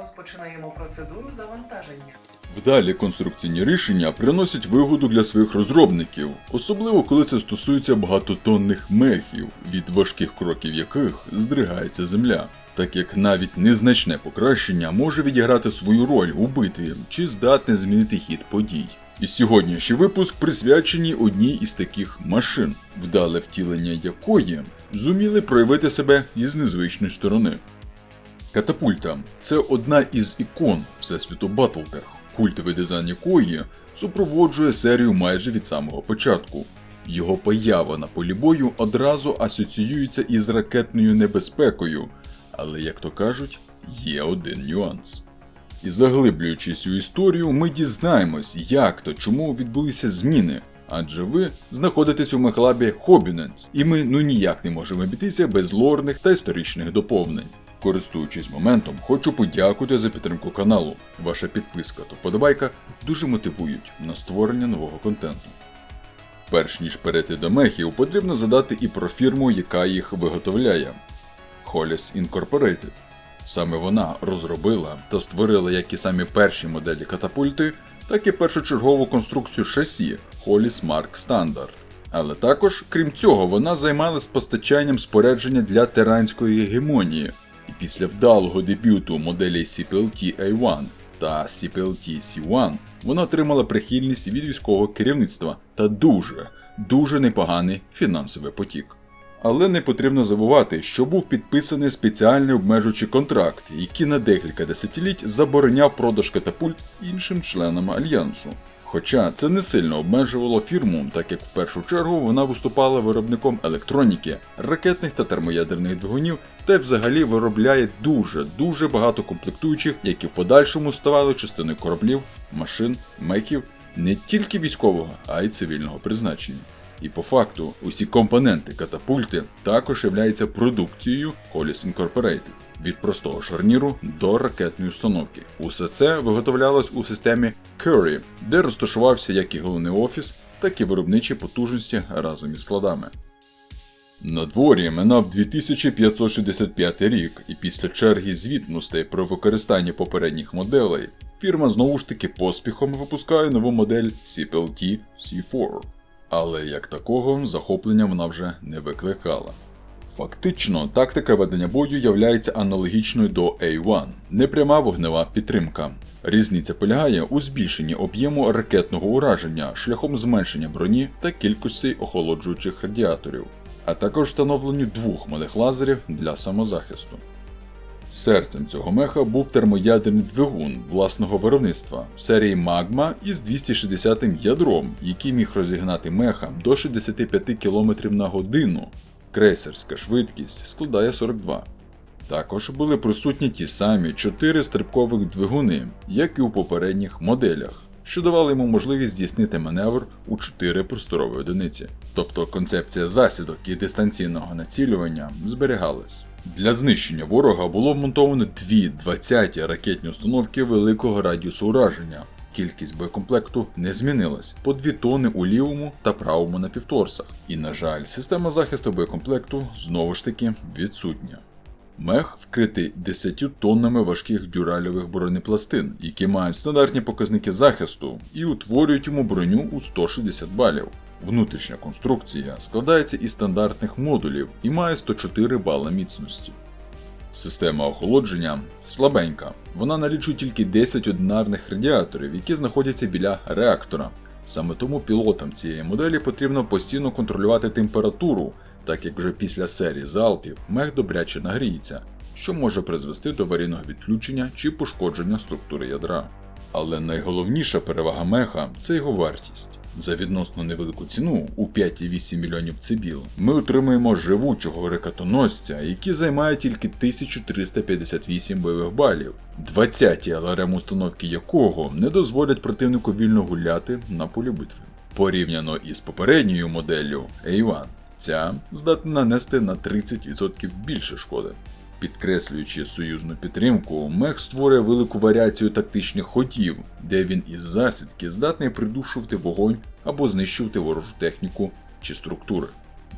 Розпочинаємо процедуру завантаження. Вдалі конструкційні рішення приносять вигоду для своїх розробників, особливо коли це стосується багатотонних мехів, від важких кроків яких здригається земля. Так як навіть незначне покращення може відіграти свою роль у битві чи здатне змінити хід подій. І сьогоднішній випуск присвячений одній із таких машин, вдале втілення якої зуміли проявити себе із незвичної сторони. Катапульта це одна із ікон Всесвіту Battletech, культовий дизайн якої супроводжує серію майже від самого початку. Його поява на полі бою одразу асоціюється із ракетною небезпекою, але, як то кажуть, є один нюанс. І заглиблюючись у історію, ми дізнаємось, як та чому відбулися зміни. Адже ви знаходитесь у мехлабі Хобіненс, і ми ну ніяк не можемо обійтися без лорних та історичних доповнень. Користуючись моментом, хочу подякувати за підтримку каналу. Ваша підписка та вподобайка дуже мотивують на створення нового контенту. Перш ніж перейти до мехів, потрібно задати і про фірму, яка їх виготовляє Hollis Incorporated. Саме вона розробила та створила як і самі перші моделі катапульти, так і першочергову конструкцію шасі Hollis Mark Standard. Але також, крім цього, вона займалась постачанням спорядження для тиранської гегемонії, після вдалого дебюту моделей CPLT A1 та CPLT C1 вона отримала прихильність від військового керівництва та дуже, дуже непоганий фінансовий потік. Але не потрібно забувати, що був підписаний спеціальний обмежуючий контракт, який на декілька десятиліть забороняв продаж катапульт іншим членам альянсу. Хоча це не сильно обмежувало фірму, так як в першу чергу вона виступала виробником електроніки, ракетних та термоядерних двигунів та й взагалі виробляє дуже дуже багато комплектуючих, які в подальшому ставали частиною кораблів, машин, мехів не тільки військового, а й цивільного призначення. І по факту усі компоненти катапульти також являються продукцією Hollis Incorporated. Від простого шарніру до ракетної установки. Усе це виготовлялось у системі Curry, де розташувався як і головний офіс, так і виробничі потужності разом із складами. На дворі минав 2565 рік, і після черги звітностей про використання попередніх моделей, фірма знову ж таки поспіхом випускає нову модель CPLT C4. Але як такого захоплення вона вже не викликала. Фактично, тактика ведення бою являється аналогічною до A1, непряма вогнева підтримка. Різниця полягає у збільшенні об'єму ракетного ураження шляхом зменшення броні та кількості охолоджуючих радіаторів, а також встановленню двох малих лазерів для самозахисту. Серцем цього меха був термоядерний двигун власного виробництва серії Magma із 260 ядром, який міг розігнати меха до 65 км на годину. Крейсерська швидкість складає 42. Також були присутні ті самі 4 стрибкових двигуни, як і у попередніх моделях, що давали йому можливість здійснити маневр у 4 просторові одиниці. Тобто концепція засідок і дистанційного націлювання зберігалась. Для знищення ворога було вмонтовано дві 20 ракетні установки великого радіусу ураження. Кількість боєкомплекту не змінилась по 2 тонни у лівому та правому напівторсах. І, на жаль, система захисту боєкомплекту знову ж таки відсутня. Мех вкритий 10 тоннами важких дюральових бронепластин, які мають стандартні показники захисту і утворюють йому броню у 160 балів. Внутрішня конструкція складається із стандартних модулів і має 104 бала міцності. Система охолодження слабенька. Вона налічує тільки 10 одинарних радіаторів, які знаходяться біля реактора. Саме тому пілотам цієї моделі потрібно постійно контролювати температуру, так як вже після серії залпів мех добряче нагріється, що може призвести до аварійного відключення чи пошкодження структури ядра. Але найголовніша перевага меха це його вартість. За відносно невелику ціну у 5,8 мільйонів цибіл ми отримуємо живучого рекатоносця, який займає тільки 1358 бойових балів, 20 ЛРМ установки якого не дозволять противнику вільно гуляти на полі битви. Порівняно із попередньою моделлю A1, ця здатна нанести на 30% більше шкоди. Підкреслюючи союзну підтримку, мех створює велику варіацію тактичних ходів, де він із засідки здатний придушувати вогонь або знищувати ворожу техніку чи структури.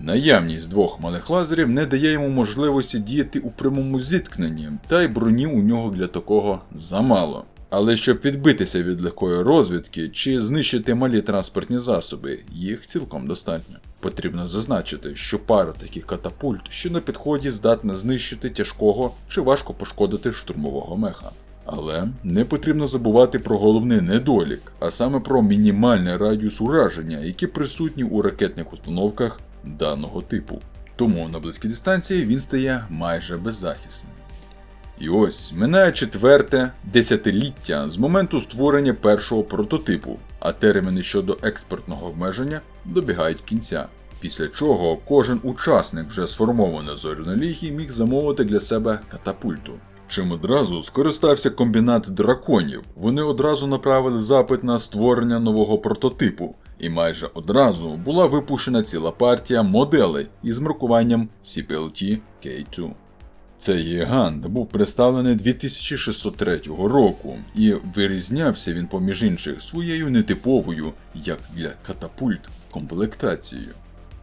Наявність двох малих лазерів не дає йому можливості діяти у прямому зіткненні, та й броні у нього для такого замало. Але щоб відбитися від легкої розвідки чи знищити малі транспортні засоби, їх цілком достатньо. Потрібно зазначити, що пара таких катапульт, що на підході здатна знищити тяжкого чи важко пошкодити штурмового меха. Але не потрібно забувати про головний недолік, а саме про мінімальний радіус ураження, які присутні у ракетних установках даного типу. Тому на близькій дистанції він стає майже беззахисним. І ось минає четверте десятиліття з моменту створення першого прототипу, а терміни щодо експортного обмеження добігають кінця. Після чого кожен учасник вже сформованої зоряної ліги міг замовити для себе катапульту. Чим одразу скористався комбінат драконів. Вони одразу направили запит на створення нового прототипу, і майже одразу була випущена ціла партія моделей із маркуванням CPLT K2. Цей гігант був представлений 2603 року, і вирізнявся він поміж інших своєю нетиповою, як для катапульт, комплектацією.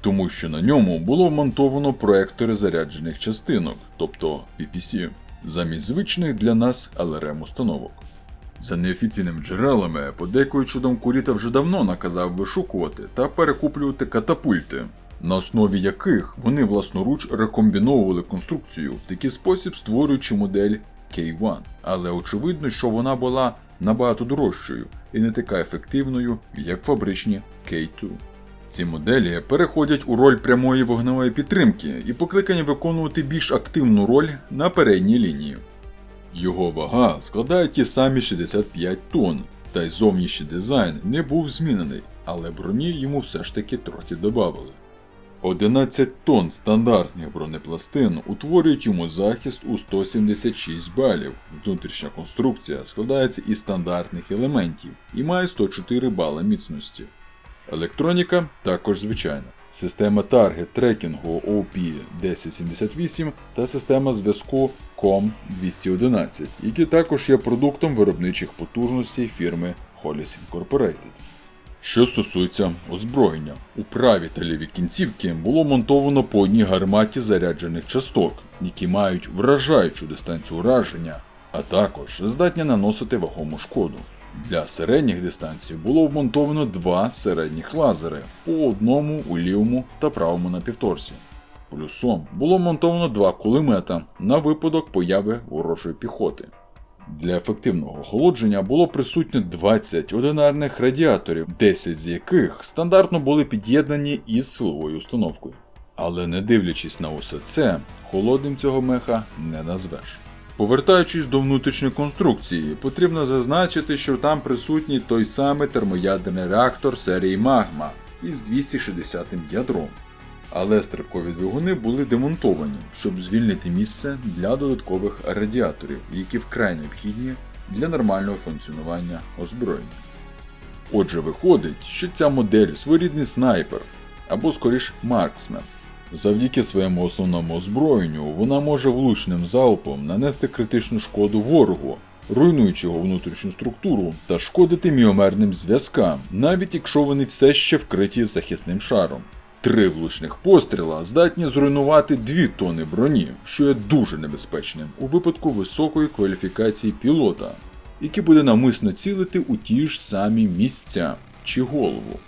Тому що на ньому було вмонтовано проектори заряджених частинок, тобто PPC, замість звичних для нас LRM установок. За неофіційними джерелами, подейкують, що Куріта вже давно наказав вишукувати та перекуплювати катапульти, на основі яких вони власноруч рекомбіновували конструкцію, в такий спосіб створюючи модель K1. Але очевидно, що вона була набагато дорожчою і не така ефективною, як фабричні K2. Ці моделі переходять у роль прямої вогневої підтримки і покликані виконувати більш активну роль на передній лінії. Його вага складає ті самі 65 тонн, та й зовнішній дизайн не був змінений, але броні йому все ж таки трохи додали. 11 тонн стандартних бронепластин утворюють йому захист у 176 балів. Внутрішня конструкція складається із стандартних елементів і має 104 бали міцності. Електроніка також звичайна. Система таргет трекінгу OP1078 та система зв'язку COM211, які також є продуктом виробничих потужностей фірми Hollis Incorporated. Що стосується озброєння, у правій та лівій кінцівки було монтовано по одній гарматі заряджених часток, які мають вражаючу дистанцію ураження, а також здатні наносити вагому шкоду. Для середніх дистанцій було вмонтовано два середніх лазери по одному у лівому та правому напівторсі. Плюсом було монтовано два кулемета на випадок появи ворожої піхоти. Для ефективного охолодження було присутньо 20 одинарних радіаторів, 10 з яких стандартно були під'єднані із силовою установкою. Але не дивлячись на усе це, холодним цього меха не назвеш. Повертаючись до внутрішньої конструкції, потрібно зазначити, що там присутній той самий термоядерний реактор серії Магма із 260 ядром. Але стрибкові двигуни були демонтовані, щоб звільнити місце для додаткових радіаторів, які вкрай необхідні для нормального функціонування озброєння. Отже, виходить, що ця модель своєрідний снайпер або скоріш марксмен. Завдяки своєму основному озброєнню вона може влучним залпом нанести критичну шкоду ворогу, руйнуючи його внутрішню структуру та шкодити міомерним зв'язкам, навіть якщо вони все ще вкриті захисним шаром. Три влучних постріла здатні зруйнувати 2 тони броні, що є дуже небезпечним у випадку високої кваліфікації пілота, який буде навмисно цілити у ті ж самі місця чи голову.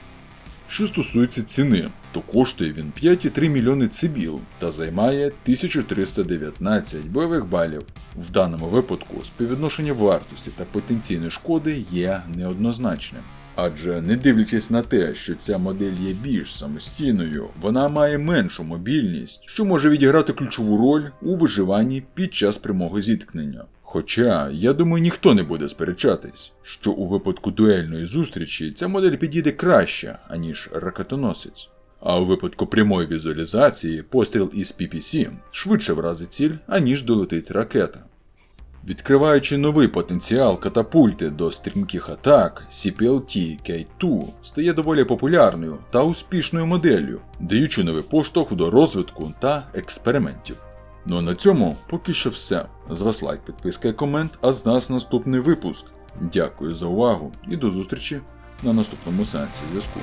Що стосується ціни, то коштує він 5,3 мільйони цибіл та займає 1319 бойових балів. В даному випадку співвідношення вартості та потенційної шкоди є неоднозначним. Адже не дивлячись на те, що ця модель є більш самостійною, вона має меншу мобільність, що може відіграти ключову роль у виживанні під час прямого зіткнення. Хоча, я думаю, ніхто не буде сперечатись, що у випадку дуельної зустрічі ця модель підійде краще, аніж ракетоносець. А у випадку прямої візуалізації постріл із PPC швидше вразить ціль, аніж долетить ракета. Відкриваючи новий потенціал катапульти до стрімких атак, CPLT K2 стає доволі популярною та успішною моделлю, даючи новий поштовх до розвитку та експериментів. Ну а на цьому поки що все. З вас лайк, підписка і комент, а з нас наступний випуск. Дякую за увагу і до зустрічі на наступному сеансі зв'язку.